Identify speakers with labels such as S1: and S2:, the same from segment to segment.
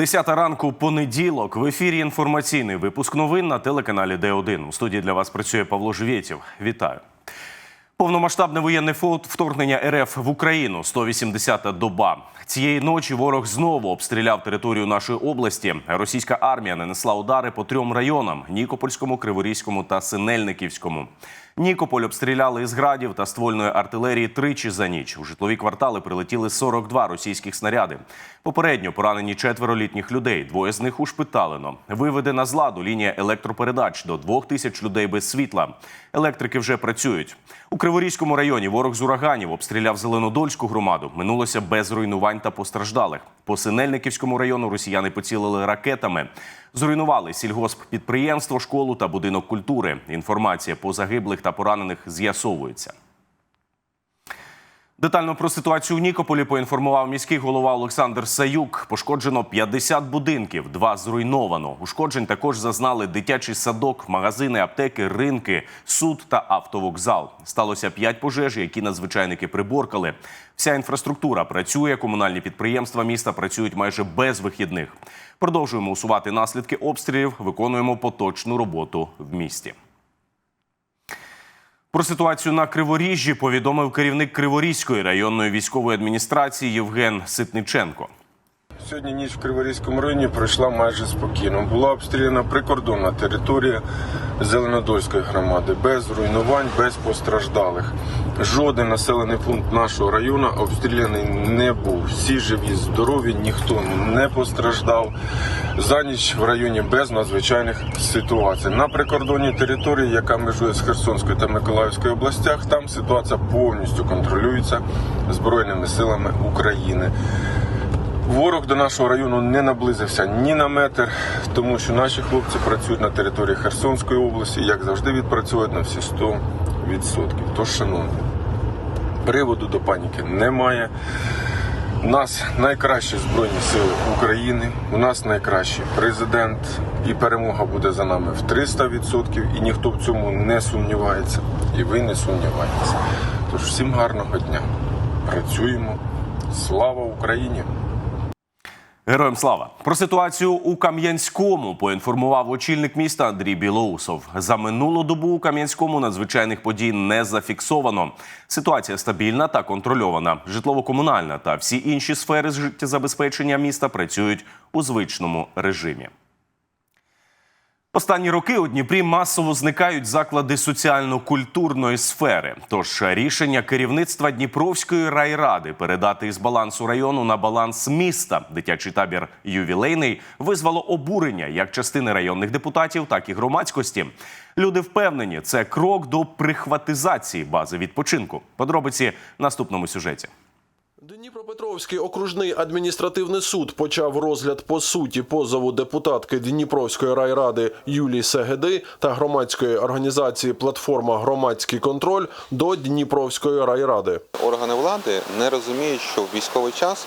S1: Десята ранку понеділок в ефірі інформаційний випуск новин на телеканалі Д1. У студії для вас працює Павло Живєтєв. Вітаю. Повномасштабне воєнне вторгнення РФ в Україну 180-та доба. Цієї ночі ворог знову обстріляв територію нашої області. Російська армія нанесла удари по трьом районам: Нікопольському, Криворізькому та Синельниківському. Нікополь обстріляли із градів та ствольної артилерії тричі за ніч. У житлові квартали прилетіли 42 російських снаряди. Попередньо поранені четверо літніх людей. Двоє з них ушпиталено. Виведена з ладу лінія електропередач до двох тисяч людей без світла. Електрики вже працюють. У Криворізькому районі ворог з ураганів обстріляв Зеленодольську громаду. Минулося без руйнувань та постраждалих. По Синельниківському району росіяни поцілили ракетами. Зруйнували сільгосп підприємство, школу та будинок культури. Інформація по загиблих та поранених з'ясовується. Детально про ситуацію у Нікополі поінформував міський голова Олександр Саюк. Пошкоджено 50 будинків, два зруйновано. Ушкоджень також зазнали дитячий садок, магазини, аптеки, ринки, суд та автовокзал. Сталося 5 пожеж, які надзвичайники приборкали. Вся інфраструктура працює. Комунальні підприємства міста працюють майже без вихідних. Продовжуємо усувати наслідки обстрілів. Виконуємо поточну роботу в місті. Про ситуацію на Криворіжжі повідомив керівник Криворізької районної військової адміністрації Євген Ситниченко.
S2: Сьогодні ніч в Криворізькому районі пройшла майже спокійно. Була обстріляна прикордонна територія Зеленодольської громади без руйнувань, без постраждалих. Жоден населений пункт нашого району обстріляний не був. Всі живі, здорові, ніхто не постраждав. За ніч в районі без надзвичайних ситуацій. На прикордонній території, яка межує з Херсонською та Миколаївською областях, там ситуація повністю контролюється Збройними силами України. Ворог до нашого району не наблизився ні на метр, тому що наші хлопці працюють на території Херсонської області, як завжди відпрацюють на всі 100%. Тож, шановні, приводу до паніки немає. У нас найкращі збройні сили України. У нас найкращий президент, і перемога буде за нами в 300%, і ніхто в цьому не сумнівається. І ви не сумніваєтеся. Тож всім гарного дня. Працюємо. Слава Україні!
S1: Героям слава про ситуацію у Кам'янському поінформував очільник міста Андрій Білоусов. За минулу добу у Кам'янському надзвичайних подій не зафіксовано. Ситуація стабільна та контрольована. Житлово-комунальна та всі інші сфери життєзабезпечення міста працюють у звичному режимі. Останні роки у Дніпрі масово зникають заклади соціально-культурної сфери. Тож рішення керівництва Дніпровської райради передати із балансу району на баланс міста дитячий табір ювілейний визвало обурення як частини районних депутатів, так і громадськості. Люди впевнені, це крок до прихватизації бази відпочинку. Подробиці в наступному сюжеті.
S3: Дніпропетровський окружний адміністративний суд почав розгляд по суті позову депутатки Дніпровської райради Юлії Сегеди та громадської організації Платформа Громадський контроль до Дніпровської райради.
S4: Органи влади не розуміють, що в військовий час,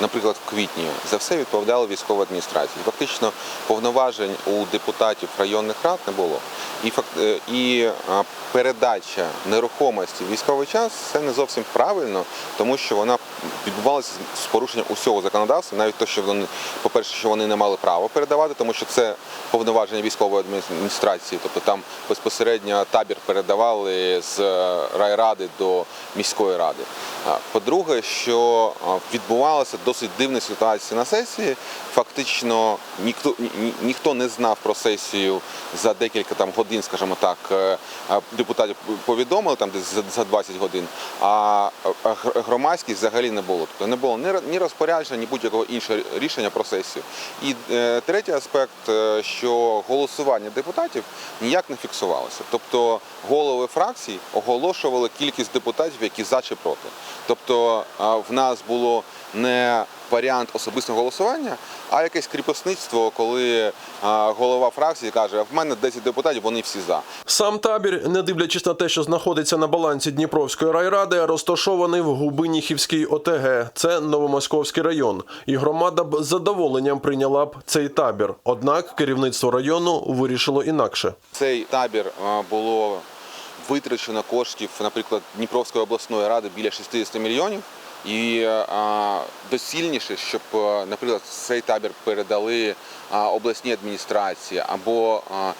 S4: наприклад, в квітні, за все відповідала військова адміністрація. Фактично повноважень у депутатів районних рад не було. І е, і передача нерухомості в військовий час це не зовсім правильно, тому що вона відбувалася з порушенням усього законодавства, навіть те, що вони, по-перше, що вони не мали права передавати, тому що це повноваження військової адміністрації, тобто там безпосередньо табір передавали з е, райради до міської ради. А, По-друге, що відбувалася досить дивна ситуація на сесії. Фактично ніхто ні- ні- ніхто не знав про сесію за декілька там годин, скажімо так. е, Депутатів повідомили там десь за- за 20 годин, а громадськість взагалі не було. Тобто не було ні ро- розпорядження, ні будь-якого іншого рішення про сесію. І е, третій аспект, е, що голосування депутатів ніяк не фіксувалося. Тобто голови фракцій оголошували кількість депутатів, які за чи проти. Тобто в нас було не варіант особистого голосування, а якесь кріпосництво, коли голова фракції каже, в мене 10 депутатів, вони всі за.
S3: Сам табір, не дивлячись на те, що знаходиться на балансі Дніпровської райради, розташований в Губиніхівській ОТГ. Це Новомосковський район. І громада б з задоволенням прийняла б цей табір. Однак керівництво району вирішило інакше.
S4: Цей табір було витрачено коштів, наприклад, Дніпровської обласної ради біля 60 мільйонів. І е, доцільніше, щоб, е, наприклад, цей табір передали а, обласній адміністрації або а,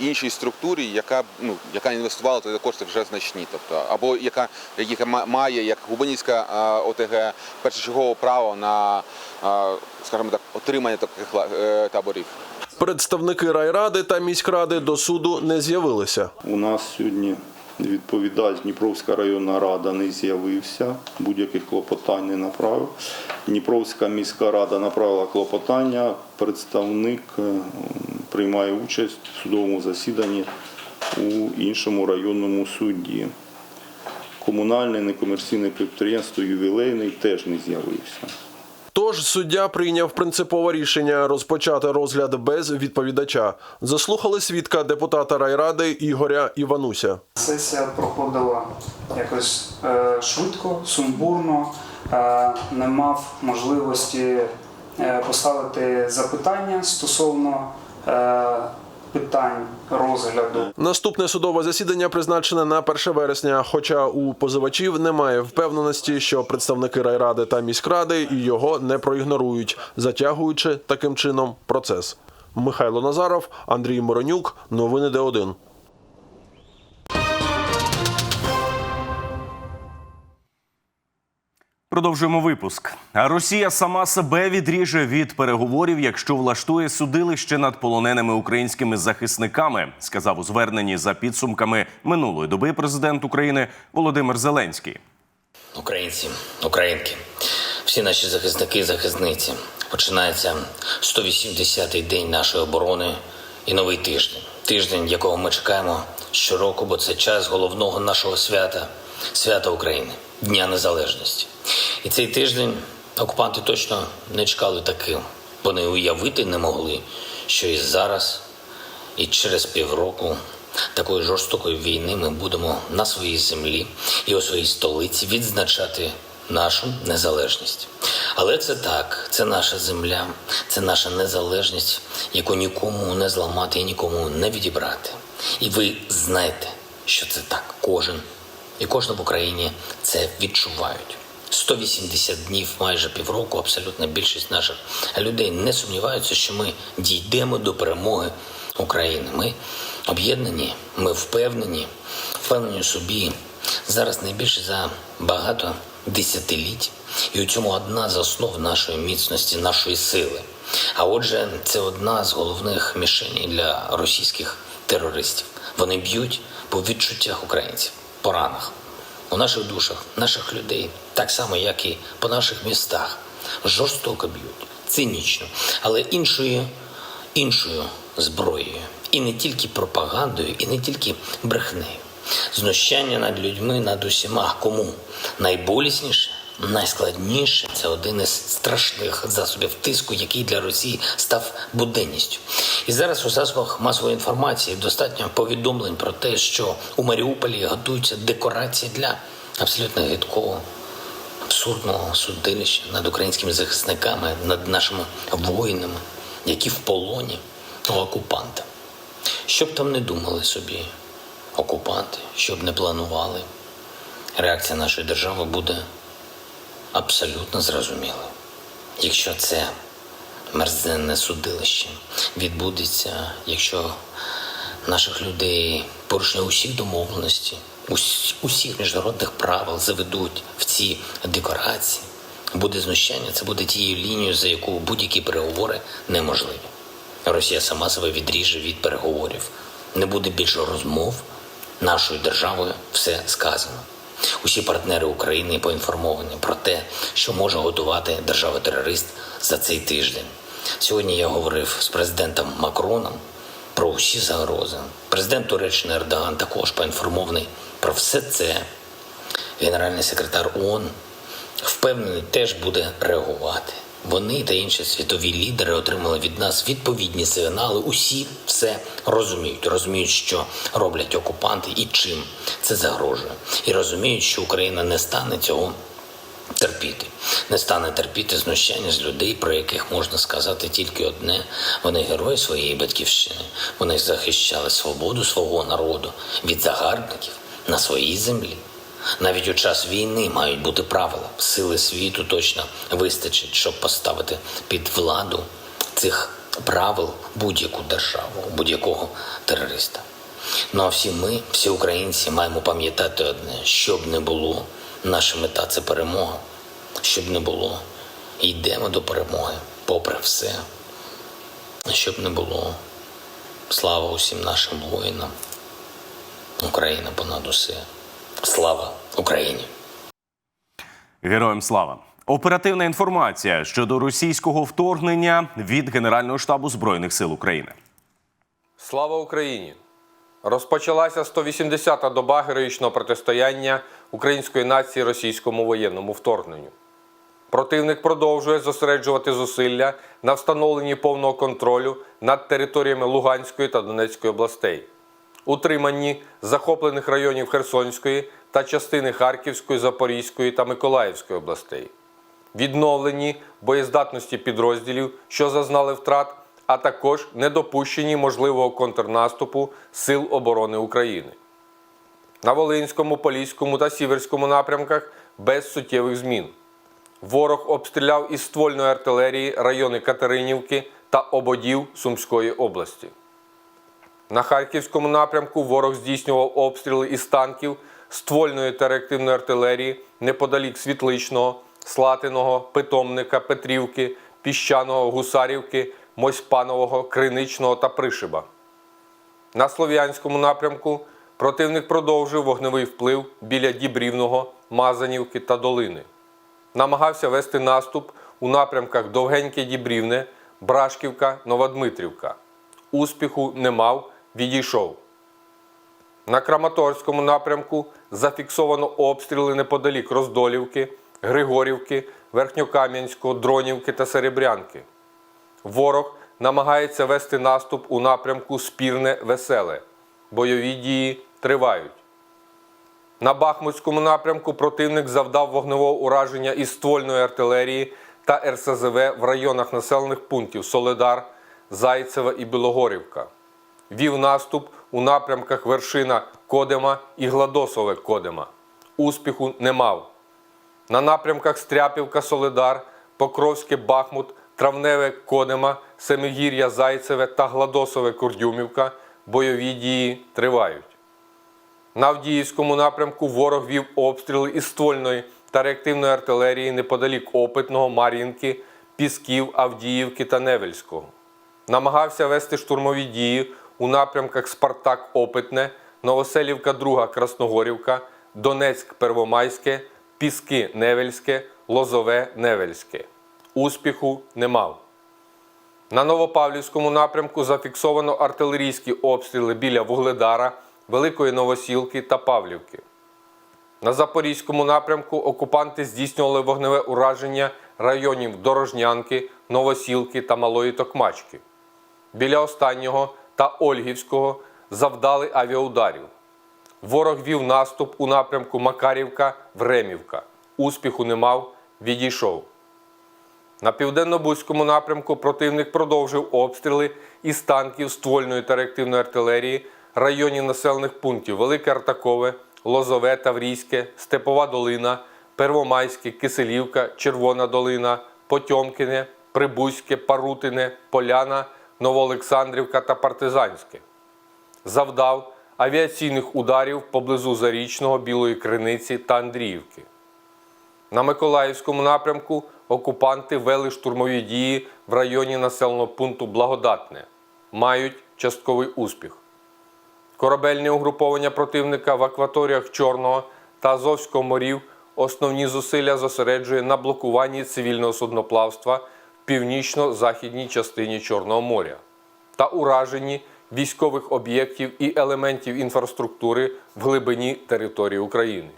S4: іншій структурі, яка ну яка інвестувала туди кошти вже значні, тобто або яка, яка має як Губанівська а, ОТГ першочергове право на а, скажімо так отримання таких е, таборів.
S3: Представники райради та міськради до суду не з'явилися.
S5: У нас сьогодні відповідач Дніпровська районна рада не з'явився, будь-яких клопотань не направив. Дніпровська міська рада направила клопотання. Представник е, приймає участь в судовому засіданні у іншому районному суді. Комунальне некомерційне підприємство ювілейний теж не з'явився.
S3: Тож суддя прийняв принципове рішення розпочати розгляд без відповідача. Заслухали свідка депутата райради Ігоря Івануся.
S6: Сесія проходила якось е, швидко, сумбурно, е, не мав можливості е, поставити запитання стосовно е, питань розгляду.
S3: Наступне судове засідання призначене на 1 вересня. Хоча у позивачів немає впевненості, що представники райради та міськради і його не проігнорують, затягуючи таким чином процес. Михайло Назаров, Андрій Моронюк, новини Д1.
S1: Продовжуємо випуск. Росія сама себе відріже від переговорів, якщо влаштує судилище над полоненими українськими захисниками, сказав у зверненні за підсумками минулої доби президент України Володимир Зеленський.
S7: Українці, українки, всі наші захисники і захисниці. Починається 180-й день нашої оборони і новий тиждень. Тиждень, якого ми чекаємо щороку, бо це час головного нашого свята свята України, Дня Незалежності. І цей тиждень окупанти точно не чекали таким. Вони уявити не могли, що і зараз і через півроку такої жорстокої війни ми будемо на своїй землі і у своїй столиці відзначати нашу незалежність. Але це так, це наша земля, це наша незалежність, яку нікому не зламати і нікому не відібрати. І ви знаєте, що це так. Кожен і кожна в Україні це відчувають. 180 днів, майже півроку, абсолютна більшість наших людей не сумніваються, що ми дійдемо до перемоги України. Ми об'єднані, ми впевнені, впевнені собі зараз найбільше за багато десятиліть. І у цьому одна з основ нашої міцності, нашої сили. А отже, це одна з головних мішеней для російських терористів. Вони б'ють по відчуттях українців, по ранах у наших душах, наших людей, так само, як і по наших містах, жорстоко б'ють, цинічно, але іншою, іншою зброєю. І не тільки пропагандою, і не тільки брехнею. Знущання над людьми, над усіма, кому найболісніше, найскладніше це один із страшних засобів тиску, який для Росії став буденністю. І зараз у засобах масової інформації достатньо повідомлень про те, що у Маріуполі готуються декорації для абсолютно гидкого, абсурдного судилища над українськими захисниками, над нашими воїнами, які в полоні у окупанта. Щоб там не думали собі окупанти, щоб не планували, реакція нашої держави буде абсолютно зрозумілою. Якщо це мерзенне судилище відбудеться, якщо наших людей порушення усіх домовленостей, ус- усіх міжнародних правил заведуть в ці декорації, буде знущання, це буде тією лінією, за яку будь-які переговори неможливі. Росія сама себе відріже від переговорів. Не буде більше розмов. Нашою державою все сказано. Усі партнери України поінформовані про те, що може готувати держава-терорист за цей тиждень. Сьогодні я говорив з президентом Макроном про усі загрози. Президент Туреччини Ердоган також поінформований про все це. Генеральний секретар ООН впевнений, теж буде реагувати. Вони та інші світові лідери отримали від нас відповідні сигнали. Усі все розуміють, розуміють, що роблять окупанти і чим це загрожує, і розуміють, що Україна не стане цього терпіти, не стане терпіти знущання з людей, про яких можна сказати тільки одне: вони герої своєї батьківщини. Вони захищали свободу свого народу від загарбників на своїй землі. Навіть у час війни мають бути правила. Сили світу точно вистачить, щоб поставити під владу цих правил будь-яку державу, будь-якого терориста. Ну а всі ми, всі українці, маємо пам'ятати одне: що б не було, наша мета це перемога. Що б не було, йдемо до перемоги, попри все. Щоб не було. Слава усім нашим воїнам. Україна понад усе. Слава Україні!
S1: Героям слава! Оперативна інформація щодо російського вторгнення від Генерального штабу Збройних сил України.
S8: Слава Україні! Розпочалася 180-та доба героїчного протистояння української нації російському воєнному вторгненню. Противник продовжує зосереджувати зусилля на встановленні повного контролю над територіями Луганської та Донецької областей, утриманні захоплених районів Херсонської та частини Харківської, Запорізької та Миколаївської областей, відновленні боєздатності підрозділів, що зазнали втрат, а також недопущенні можливого контрнаступу Сил оборони України. На Волинському, Поліському та Сіверському напрямках без суттєвих змін. Ворог обстріляв із ствольної артилерії райони Катеринівки та Ободів Сумської області. На Харківському напрямку ворог здійснював обстріли із танків, ствольної та реактивної артилерії неподалік Світличного, Слатиного, Питомника, Петрівки, Піщаного, Гусарівки, Мосьпанового, Криничного та Пришиба. На Слов'янському напрямку противник продовжив вогневий вплив біля Дібрівного, Мазанівки та Долини. Намагався вести наступ у напрямках Довгеньке Дібрівне, Брашківка, Новодмитрівка. Успіху не мав, відійшов. На Краматорському напрямку зафіксовано обстріли неподалік Роздолівки, Григорівки, Верхньокам'янського, Дронівки та Серебрянки. Ворог намагається вести наступ у напрямку Спірне Веселе. Бойові дії тривають. На Бахмутському напрямку противник завдав вогневого ураження із ствольної артилерії та РСЗВ в районах населених пунктів Соледар, Зайцева і Білогорівка. Вів наступ у напрямках Вершина Кодема і Гладосове Кодема. Успіху не мав. На напрямках Стряпівка, Соледар, Покровське Бахмут, Травневе Кодема, Семигір'я Зайцеве та Гладосове Курдюмівка бойові дії тривають. На Авдіївському напрямку ворог вів обстріли із ствольної та реактивної артилерії неподалік Опитного, Мар'їнки, Пісків, Авдіївки та Невельського. Намагався вести штурмові дії у напрямках Спартак Опитне, Новоселівка, 2 Красногорівка, Донецьк Первомайське, Піски Невельське, Лозове Невельське. Успіху не мав. На Новопавлівському напрямку зафіксовано артилерійські обстріли біля Вугледара, Великої Новосілки та Павлівки. На Запорізькому напрямку окупанти здійснювали вогневе ураження районів Дорожнянки, Новосілки та Малої Токмачки. Біля останнього та Ольгівського завдали авіаударів. Ворог вів наступ у напрямку Макарівка, Времівка. Успіху не мав, відійшов. На південно-бузькому напрямку противник продовжив обстріли із танків ствольної та реактивної артилерії районів населених пунктів Велике Артакове, Лозове, Таврійське, Степова Долина, Первомайське, Киселівка, Червона Долина, Потьомкине, Прибузьке, Парутине, Поляна, Новоолександрівка та Партизанське. Завдав авіаційних ударів поблизу Зарічного, Білої Криниці та Андріївки. На Миколаївському напрямку окупанти вели штурмові дії в районі населеного пункту Благодатне. Мають частковий успіх. Корабельне угруповання противника в акваторіях Чорного та Азовського морів основні зусилля зосереджує на блокуванні цивільного судноплавства північно-західній частині Чорного моря та ураженні військових об'єктів і елементів інфраструктури в глибині території України.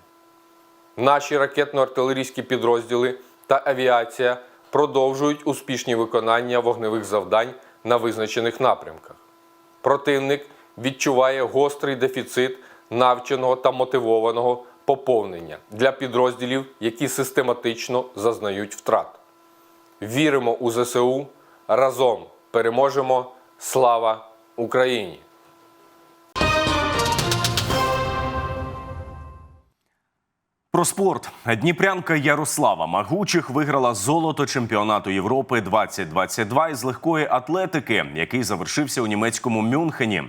S8: Наші ракетно-артилерійські підрозділи та авіація продовжують успішні виконання вогневих завдань на визначених напрямках. Противник відчуває гострий дефіцит навченого та мотивованого поповнення для підрозділів, які систематично зазнають втрат. Віримо у ЗСУ разом переможемо! Слава Україні!
S1: Про спорт Дніпрянка Ярослава Магучих виграла золото чемпіонату Європи 2022 із легкої атлетики, який завершився у німецькому Мюнхені.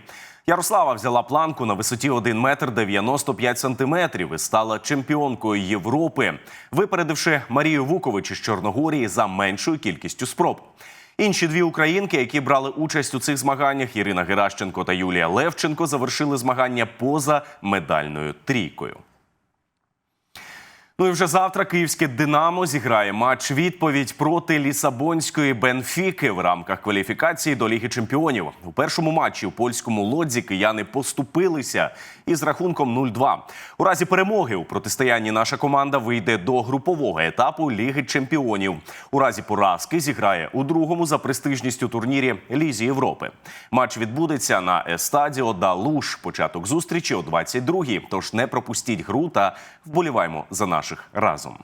S1: Ярослава взяла планку на висоті 1 метр 95 сантиметрів і стала чемпіонкою Європи, випередивши Марію Вукович із Чорногорії за меншою кількістю спроб. Інші дві українки, які брали участь у цих змаганнях, Ірина Геращенко та Юлія Левченко, завершили змагання поза медальною трійкою. Ну і вже завтра київське Динамо зіграє матч відповідь проти Лісабонської Бенфіки в рамках кваліфікації до Ліги Чемпіонів. У першому матчі у польському лодзі кияни поступилися із рахунком 0-2. У разі перемоги у протистоянні наша команда вийде до групового етапу Ліги Чемпіонів. У разі поразки зіграє у другому за престижністю турнірі Лізі Європи. Матч відбудеться на Естадіо да. Початок зустрічі о 22-й. Тож не пропустіть гру та вболіваємо за наших разом.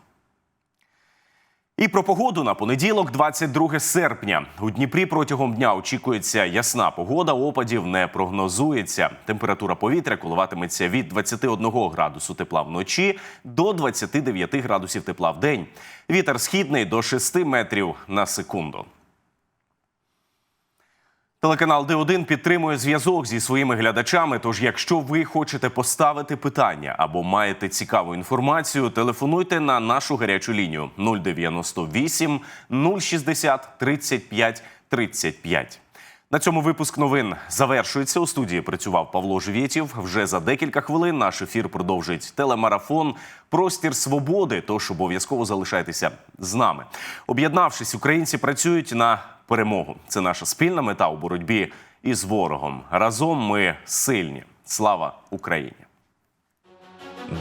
S1: І про погоду на понеділок, 22 серпня. У Дніпрі протягом дня очікується ясна погода. Опадів не прогнозується. Температура повітря коливатиметься від 21 градусу тепла вночі до 29 градусів тепла в день. Вітер східний до 6 метрів на секунду. Телеканал Д1 підтримує зв'язок зі своїми глядачами. Тож, якщо ви хочете поставити питання або маєте цікаву інформацію, телефонуйте на нашу гарячу лінію 098 060 35 35. На цьому випуск новин завершується. У студії працював Павло Живєтів. Вже за декілька хвилин наш ефір продовжить телемарафон Простір свободи. Тож обов'язково залишайтеся з нами. Об'єднавшись, українці працюють на перемогу. Це наша спільна мета у боротьбі із ворогом. Разом ми сильні. Слава Україні!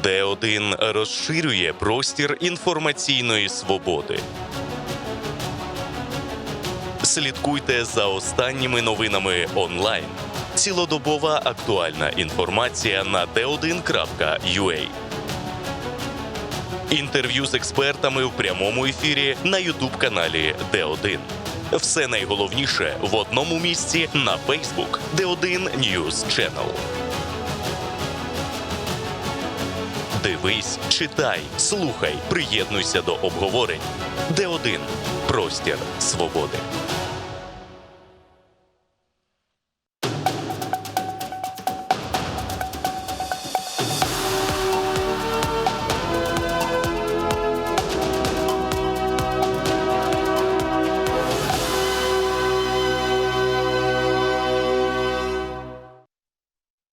S9: Д1 розширює простір інформаційної свободи. Слідкуйте за останніми новинами онлайн. Цілодобова актуальна інформація на d1.ua. Інтерв'ю з експертами в прямому ефірі на Ютуб-каналі Д1. Все найголовніше в одному місці на Facebook Д1 News Channel. Дивись, читай, слухай, приєднуйся до обговорень. Д1 простір свободи.